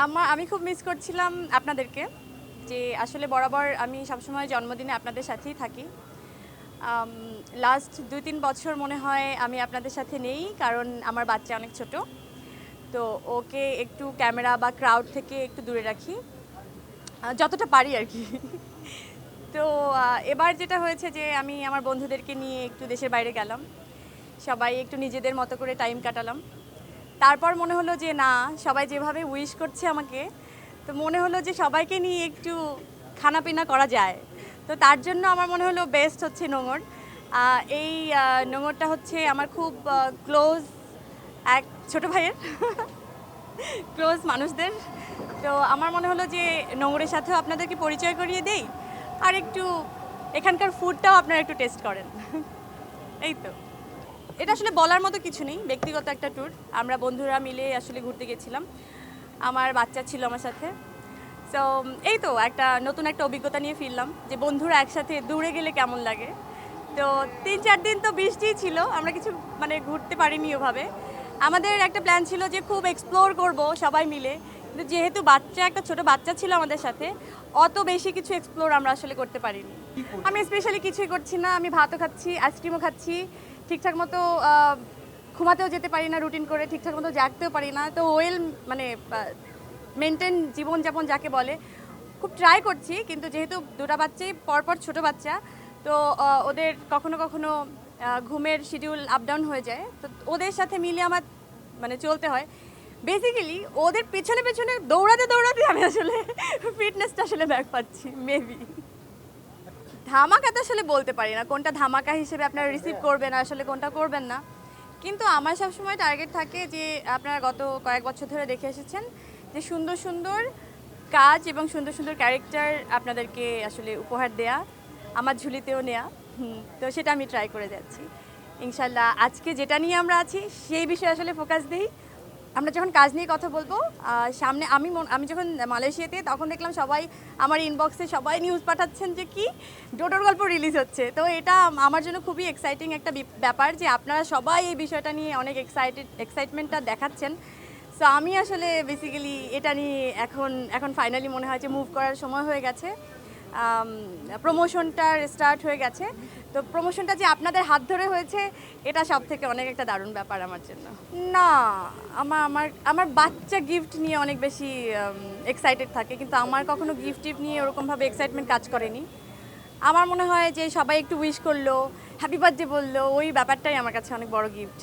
আমার, আমি খুব মিস করছিলাম আপনাদেরকে, যে আসলে বরাবর আমি সবসময় জন্মদিনে আপনাদের সাথেই থাকি। লাস্ট দুই তিন বছর মনে হয় আমি আপনাদের সাথে নেই, কারণ আমার বাচ্চা অনেক ছোট। তো ওকে একটু ক্যামেরা বা ক্রাউড থেকে একটু দূরে রাখি। যতটা পারি আর কি। তো এবার যেটা হয়েছে যে আমি আমার বন্ধুদেরকে নিয়ে একটু দেশের বাইরে গেলাম। সবাই একটু নিজেদের মতো করে টাইম কাটালাম। তারপর মনে হলো যে না সবাই যেভাবে উইশ করছে আমাকে তো মনে হলো যে সবাইকে নিয়ে একটু খানাপিনা করা যায়। তো তার জন্য আমার মনে হলো বেস্ট হচ্ছে নোঙর। এই আহ, নোঙরটা হচ্ছে আমার খুব ক্লোজ এক ছোট ভাইয়ের ক্লোজ মানুষদের। তো আমার মনে হলো যে নোংরের সাথেও আপনাদেরকে পরিচয় করিয়ে দেই। আর একটু এখানকার ফুডটাও আপনারা একটু টেস্ট করেন। এই তো। এটা আসলে বলার মতো কিছু নেই ব্যক্তিগত একটা ট্যুর আমরা বন্ধুরা মিলে আসলে ঘুরতে গেছিলাম। আমার বাচ্চা ছিল আমার সাথে। সো এই তো একটা নতুন একটা অভিজ্ঞতা নিয়ে ফিরলাম যে বন্ধুরা একসাথে দূরে গেলে কেমন লাগে। তো তিন চার দিন তো বৃষ্টিই ছিল আমরা কিছু মানে ঘুরতে পারিনি ওভাবে। আমাদের একটা প্ল্যান ছিল যে খুব এক্সপ্লোর করব সবাই মিলে। কিন্তু যেহেতু বাচ্চা একটা ছোট বাচ্চা ছিল আমাদের সাথে অত বেশি কিছু এক্সপ্লোর আমরা আসলে করতে পারিনি। আমি স্পেশালি কিছুই করছি না আমি ভাতও খাচ্ছি আইসক্রিমও খাচ্ছি। ঠিকঠাক মতো ঘুমাতেও যেতে পারি না রুটিন করে ঠিকঠাক মতো জাগতেও পারি না। তো ওয়েল মানে মেনটেন জীবনযাপন যাকে বলে, খুব ট্রাই করছি, কিন্তু যেহেতু দুটা বাচ্চাই পরপর ছোট বাচ্চা, তো ওদের কখনো কখনো ঘুমের শিডিউল আপ ডাউন হয়ে যায়। তো ওদের সাথে মিলে আমার মানে চলতে হয়। বেসিক্যালি ওদের পেছনে পেছনে দৌড়াতে দৌড়াতে আমি আসলে ফিটনেসটা আসলে ব্যাক পাচ্ছি মেবি ধামাকা তো আসলে বলতে পারি না। কোনটা ধামাকা হিসেবে আপনারা রিসিভ করবেন, আসলে কোনটা করবেন না। কিন্তু আমার সবসময় টার্গেট থাকে যে, আপনারা গত কয়েক বছর ধরে দেখে এসেছেন যে, সুন্দর সুন্দর কাজ এবং সুন্দর সুন্দর ক্যারেক্টার আপনাদেরকে আসলে উপহার দেয়া, আমার ঝুলিতেও নেয়া। তো সেটা আমি ট্রাই করে যাচ্ছি। ইনশাল্লাহ আজকে যেটা নিয়ে আমরা আছি, সেই বিষয়ে আসলে ফোকাস দিই। আমরা যখন কাজ নিয়ে কথা বলব সামনে আমি আমি যখন মালয়েশিয়াতে, তখন দেখলাম সবাই আমার ইনবক্সে সবাই নিউজ পাঠাচ্ছেন যে কি ডোডোর গল্প রিলিজ হচ্ছে। তো এটা আমার জন্য খুবই এক্সাইটিং একটা ব্যাপার যে আপনারা সবাই এই বিষয়টা নিয়ে অনেক এক্সাইটেড এক্সাইটমেন্টটা দেখাচ্ছেন। সো আমি আসলে বেসিক্যালি এটা নিয়ে এখন এখন ফাইনালি মনে হয় যে মুভ করার সময় হয়ে গেছে। প্রমোশনটা স্টার্ট হয়ে গেছে। তো প্রমোশনটা যে আপনাদের হাত ধরে হয়েছে, এটা সব থেকে অনেক একটা দারুণ ব্যাপার আমার জন্য। না আমার আমার আমার বাচ্চা গিফট নিয়ে অনেক বেশি এক্সাইটেড থাকে, কিন্তু আমার কখনো গিফট টিফট নিয়ে ওরকমভাবে এক্সাইটমেন্ট কাজ করেনি। আমার মনে হয় যে সবাই একটু উইশ করল হ্যাপি বার্থডে বলল, ওই ব্যাপারটাই আমার কাছে অনেক বড় গিফট